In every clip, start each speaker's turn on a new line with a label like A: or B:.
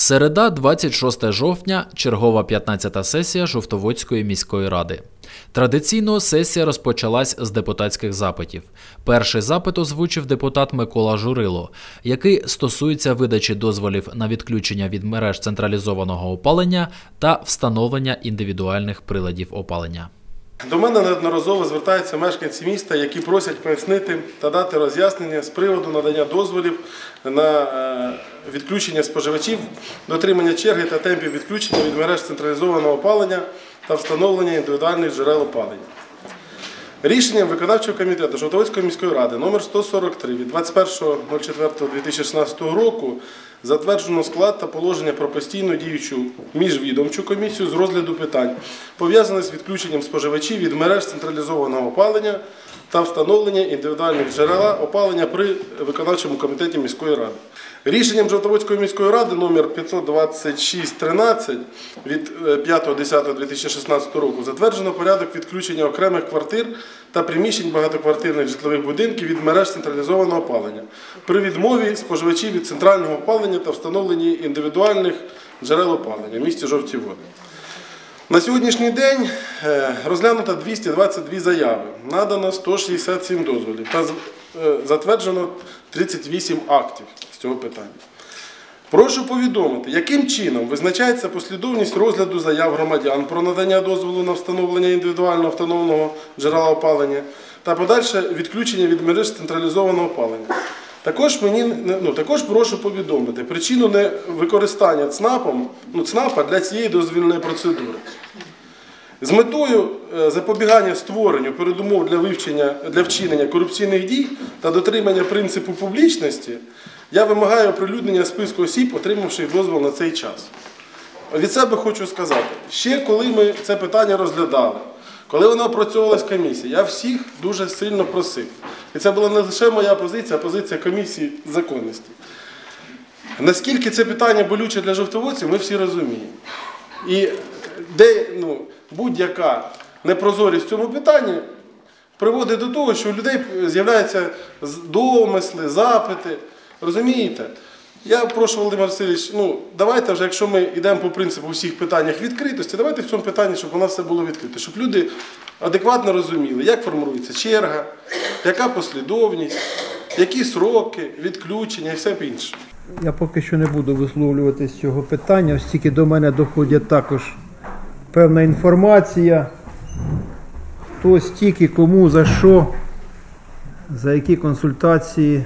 A: Середа, 26 жовтня, чергова 15-та сесія Жовтоводської міської ради. Традиційно сесія розпочалась з депутатських запитів. Перший запит озвучив депутат Микола Журило, який стосується видачі дозволів на відключення від мереж централізованого опалення та встановлення індивідуальних приладів опалення.
B: До мене неодноразово звертаються мешканці міста, які просять пояснити та дати роз'яснення з приводу надання дозволів на е, відключення споживачів, дотримання черги та темпів відключення від мереж централізованого опалення та встановлення індивідуальних джерел опалення. Рішенням виконавчого комітету Жовтоводської міської ради номер 143 від 21.04.2016 року затверджено склад та положення про постійну діючу міжвідомчу комісію з розгляду питань, пов'язаних з відключенням споживачів від мереж централізованого опалення та встановлення індивідуальних джерела опалення при виконавчому комітеті міської ради. Рішенням Жовтоводської міської ради номер 526-13 від е, 5.10.2016 року затверджено порядок відключення окремих квартир та приміщень багатоквартирних житлових будинків від мереж централізованого опалення при відмові споживачів від центрального опалення та встановленні індивідуальних джерел опалення в місті Жовті Води. На сьогоднішній день е, розглянуто 222 заяви, надано 167 дозволів та е, затверджено 38 актів з цього питання. Прошу повідомити, яким чином визначається послідовність розгляду заяв громадян про надання дозволу на встановлення індивідуального встановленого джерела опалення та подальше відключення від мереж централізованого опалення. Також мені ну, також прошу повідомити причину невикористання ЦНАПом ну, ЦНАПа для цієї дозвільної процедури. З метою е, запобігання створенню передумов для вивчення для вчинення корупційних дій та дотримання принципу публічності, я вимагаю оприлюднення списку осіб, отримавших дозвіл на цей час. Від себе хочу сказати, ще коли ми це питання розглядали, коли воно опрацьовувалась комісія, я всіх дуже сильно просив. І це була не лише моя позиція, а позиція комісії законності. Наскільки це питання болюче для жовтоводців, ми всі розуміємо. І де ну, будь-яка непрозорість в цьому питанні приводить до того, що у людей з'являються домисли, запити. Розумієте? Я прошу Володимир Васильович, ну давайте вже, якщо ми йдемо по принципу у всіх питаннях відкритості, давайте в цьому питанні, щоб у нас все було відкрито, щоб люди адекватно розуміли, як формується черга, яка послідовність, які сроки, відключення і все інше.
C: Я поки що не буду висловлювати з цього питання, оскільки до мене доходять також певна інформація, хто стільки, кому, за що, за які консультації,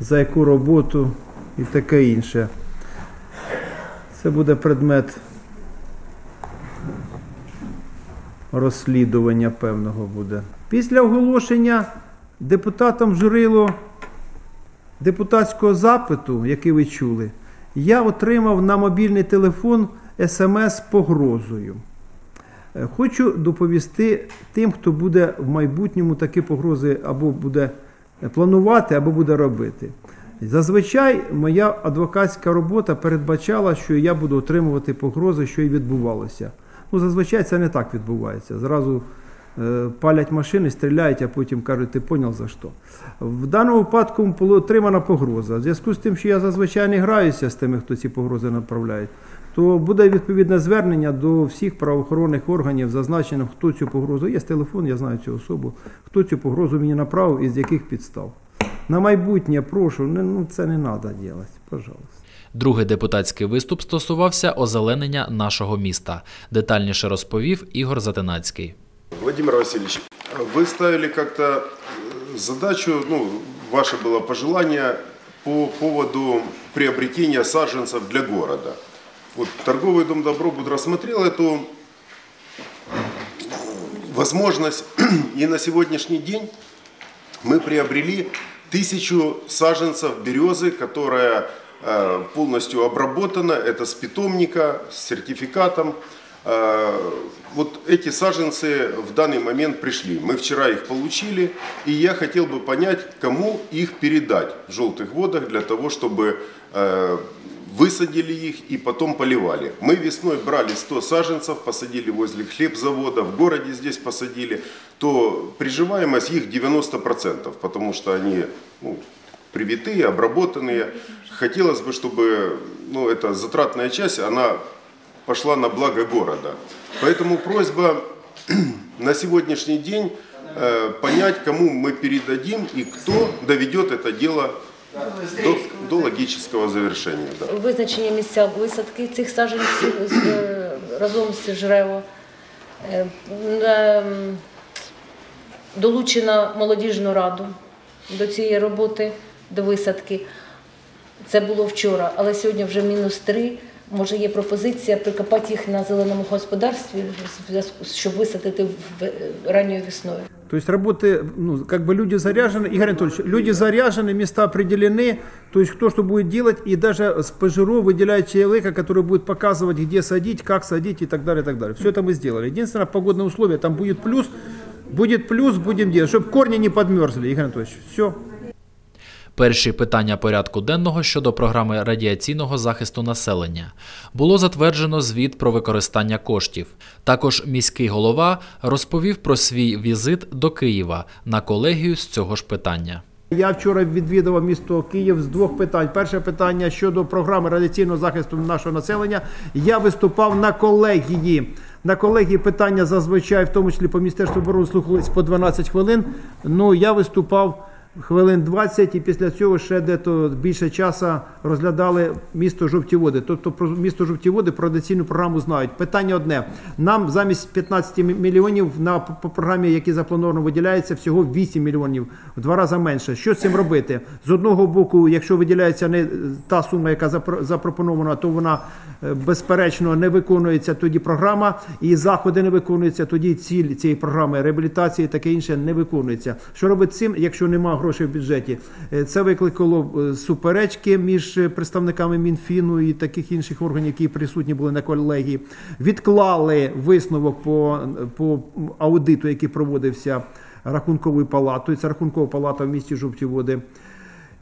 C: за яку роботу і таке інше. Це буде предмет розслідування певного буде. Після оголошення депутатом Журило депутатського запиту, який ви чули, я отримав на мобільний телефон смс погрозою. Е, Хочу доповісти тим, хто буде в майбутньому такі погрози або буде планувати, або буде робити. Зазвичай моя адвокатська робота передбачала, що я буду отримувати погрози, що і відбувалося. Ну, зазвичай це не так відбувається. Зразу е, палять машини, стріляють, а потім кажуть, ти поняв за що. В даному випадку отримана погроза. В зв'язку з тим, що я зазвичай не граюся з тими, хто ці погрози направляє, то буде відповідне звернення до всіх правоохоронних органів, зазначено, хто цю погрозу. Є телефон, я знаю цю особу, хто цю погрозу мені направив і з яких підстав. На майбутнє прошу, не, ну, це не треба робити, пожалуйста.
A: Другий депутатський виступ стосувався озеленення нашого міста. Детальніше розповів Ігор Затинацький.
D: Владимир Васильевич, вы ставили как-то э, задачу, ну, ваше было пожелание по поводу приобретения саженцев для города. Вот торговый дом Добробуд рассмотрел эту возможность, и на сегодняшний день мы приобрели тысячу саженцев березы, которая э, полностью обработана, это с питомника, с сертификатом. Э, Вот эти саженцы в данный момент пришли. Мы вчера их получили, и я хотел бы понять, кому их передать в желтых водах для того, чтобы э, высадили их и потом поливали. Мы весной брали 100 саженцев, посадили возле хлебзавода, в городе здесь посадили, то приживаемость их 90%, потому что они ну, привитые, обработанные. Хотелось бы, чтобы ну, эта затратная часть, она пошла на благо города. Поэтому просьба на сегодняшний день э, понять, кому мы передадим и кто доведет это дело до, до логического завершения. Да.
E: Визначення місця висадки цих саджанців е, разом з Жрево. Е, Долучена молодіжну раду до цієї роботи, до висадки. Це було вчора, але сьогодні вже мінус три. Може, є пропозиція прикопати їх на зеленому господарстві, в зв'язку з- щоб висадити в- ранньою весною.
C: То есть работы, ну, как бы люди заряжены, Игорь Анатольевич, люди заряжены, места определены, то есть кто что будет делать, и даже с ПЖРО выделяет человека, который будет показывать, где садить, как садить и так далее, и так далее. Все это мы сделали. Единственное, погодные условия, там будет плюс, будет плюс, будем делать, чтобы корни не подмерзли, Игорь Анатольевич. Все.
A: Перші питання порядку денного щодо програми радіаційного захисту населення було затверджено звіт про використання коштів. Також міський голова розповів про свій візит до Києва на колегію з цього ж питання.
C: Я вчора відвідував місто Київ з двох питань. Перше питання щодо програми радіаційного захисту нашого населення. Я виступав на колегії. На колегії питання зазвичай, в тому числі по міністерству оборони, слухались по 12 хвилин. Ну я виступав хвилин 20, і після цього ще дето більше часу розглядали місто жовті води. Тобто про місто жовті води про радіаційну програму знають. Питання одне: нам замість 15 мільйонів на по програмі, які заплановано виділяється, всього 8 мільйонів, в два рази менше. Що з цим робити? З одного боку, якщо виділяється не та сума, яка запро- запропонована, то вона е, безперечно не виконується тоді програма, і заходи не виконуються. Тоді ціль цієї програми реабілітації, таке інше не виконується. Що робити цим, якщо немає грошей в бюджеті? Е, Це викликало е, суперечки між е, представниками Мінфіну і таких інших органів, які присутні були на колегії. Відклали висновок по, по аудиту, який проводився рахунковою палатою. Це рахункова палата в місті Жовті Води.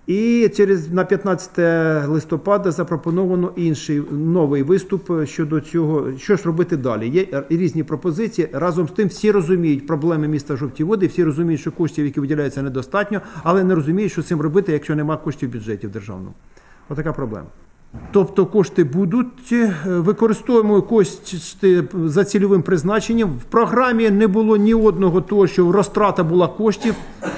C: І через на 15 листопада запропоновано інший новий виступ щодо цього, що ж робити далі. Є різні пропозиції. Разом з тим всі розуміють проблеми міста жовті води, всі розуміють, що коштів, які виділяються, недостатньо, але не розуміють, що з цим робити, якщо немає коштів бюджетів державного. Отака проблема. Тобто кошти будуть, е, використовуємо кошти за цільовим призначенням. В програмі не було ні одного того, що розтрата була коштів.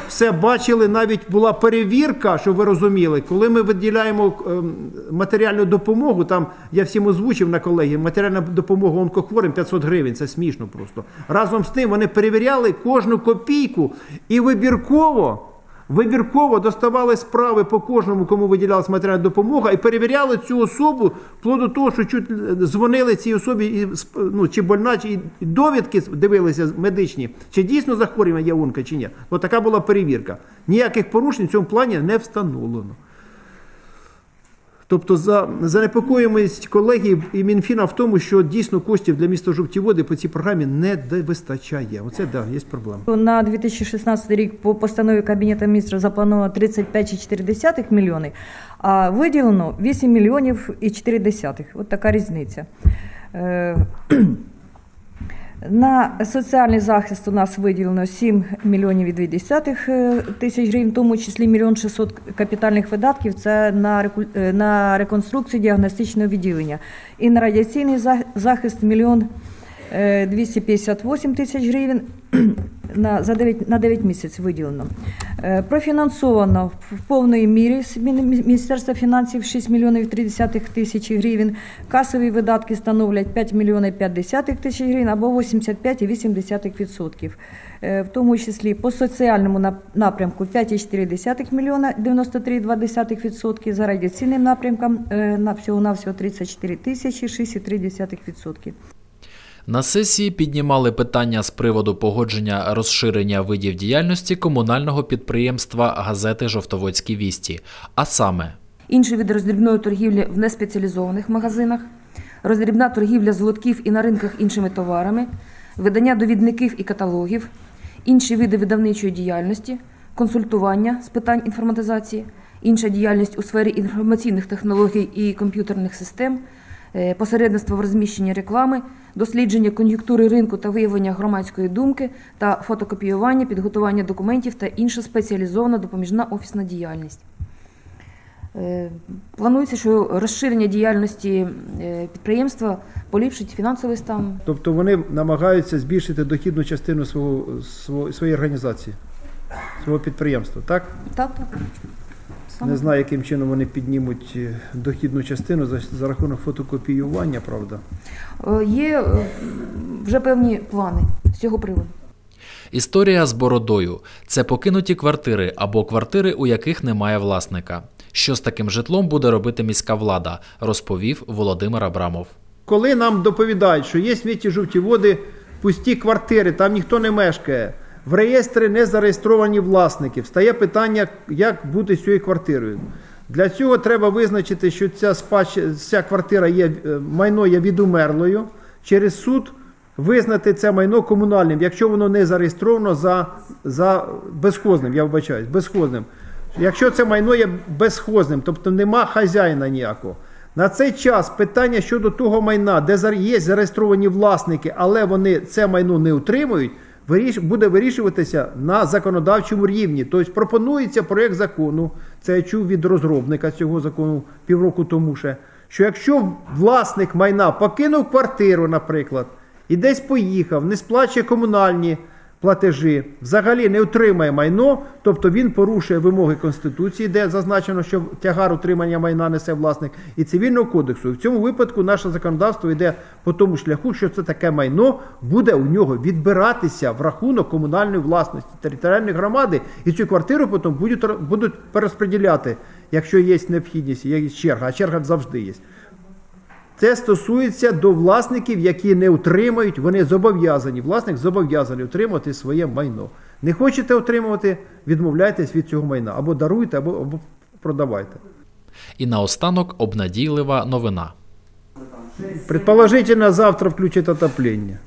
C: Все бачили, навіть була перевірка, щоб ви розуміли, коли ми виділяємо ем, матеріальну допомогу, там я всім озвучив на колеги, матеріальна допомога онкохворим 500 гривень, це смішно просто. Разом з тим вони перевіряли кожну копійку і вибірково. Вибірково доставали справи по кожному, кому виділялася матеріальна допомога, і перевіряли цю особу вплоть того, що чуть дзвонили цій особі, і ну, чи больна, чи і довідки дивилися медичні, чи дійсно захворювання є онка, чи ні. От така була перевірка. Ніяких порушень в цьому плані не встановлено. Тобто за занепокоємість колегів і Мінфіна в тому, що дійсно коштів для міста жовті води по цій програмі не вистачає. Оце да, є проблема.
F: На 2016 рік по постанові Кабінету міністрів заплановано 35,4 мільйони, а виділено 8 мільйонів і 4 десятих. От така різниця. На соціальний захист у нас виділено 7 мільйонів і 2 десятих е, тисяч гривень, в тому числі мільйон 600 капітальних видатків. Це на е, на реконструкцію діагностичного відділення. І на радіаційний захист мільйон 258 тисяч гривень на, за 9, на 9 місяців виділено. Е, Профінансовано в повної мірі Міністерства фінансів 6 мільйонів 30 тисяч гривень. Касові видатки становлять 5 мільйонів 50 тисяч гривень або 85,8%. Е, В тому числі по соціальному напрямку 5,4 мільйона 93,2%, за радіаційним напрямком е, на всього-навсього 34 тисячі 6,3%.
A: На сесії піднімали питання з приводу погодження розширення видів діяльності комунального підприємства газети Жовтоводські вісті, а саме
G: інші види роздрібної торгівлі в неспеціалізованих магазинах, роздрібна торгівля з лотків і на ринках іншими товарами, видання довідників і каталогів, інші види видавничої діяльності, консультування з питань інформатизації, інша діяльність у сфері інформаційних технологій і комп'ютерних систем, посередництво в розміщенні реклами, дослідження кон'юнктури ринку та виявлення громадської думки та фотокопіювання, підготування документів та інша спеціалізована допоміжна офісна діяльність. Е, Планується, що розширення діяльності е, підприємства поліпшить фінансовий стан
C: Тобто вони намагаються збільшити дохідну частину свого, своєї організації, свого підприємства, так?
G: Так, так. Саме
C: Не знаю, яким чином вони піднімуть е, дохідну частину за, за рахунок фотокопіювання, правда.
G: Е, Є е, вже певні плани з цього приводу.
A: Історія з бородою це покинуті квартири або квартири, у яких немає власника. Що з таким житлом буде робити міська влада, розповів Володимир Абрамов.
C: Коли нам доповідають, що є сміття жовті води, пусті квартири, там ніхто не мешкає, в реєстрі не зареєстровані власники, встає питання, як бути цією квартирою. Для цього треба визначити, що ця, спадщ... ця квартира є е, майно є відумерлою. Через суд визнати це майно комунальним, якщо воно не зареєстровано за, за безхозним, я вибачаюсь, безхозним. Якщо це майно є безхозним, тобто нема хазяїна ніякого. На цей час питання щодо того майна, де є зареєстровані власники, але вони це майно не утримують, буде вирішуватися на законодавчому рівні. Тобто пропонується проєкт закону, це я чув від розробника цього закону півроку тому ще, що якщо власник майна покинув квартиру, наприклад, і десь поїхав, не сплачує комунальні платежі, взагалі не отримає майно, тобто він порушує вимоги Конституції, де зазначено, що тягар утримання майна несе власник, і цивільного кодексу. І в цьому випадку наше законодавство йде по тому шляху, що це таке майно буде у нього відбиратися в рахунок комунальної власності територіальної громади, і цю квартиру потім будуть, будуть перерозподіляти, якщо є необхідність, є черга, а черга завжди є. Це стосується до власників, які не утримають, вони зобов'язані. Власник зобов'язаний утримувати своє майно. Не хочете отримувати, відмовляйтесь від цього майна. Або даруйте, або, або продавайте.
A: І наостанок обнадійлива новина.
C: Предположительно, завтра включать отоплення.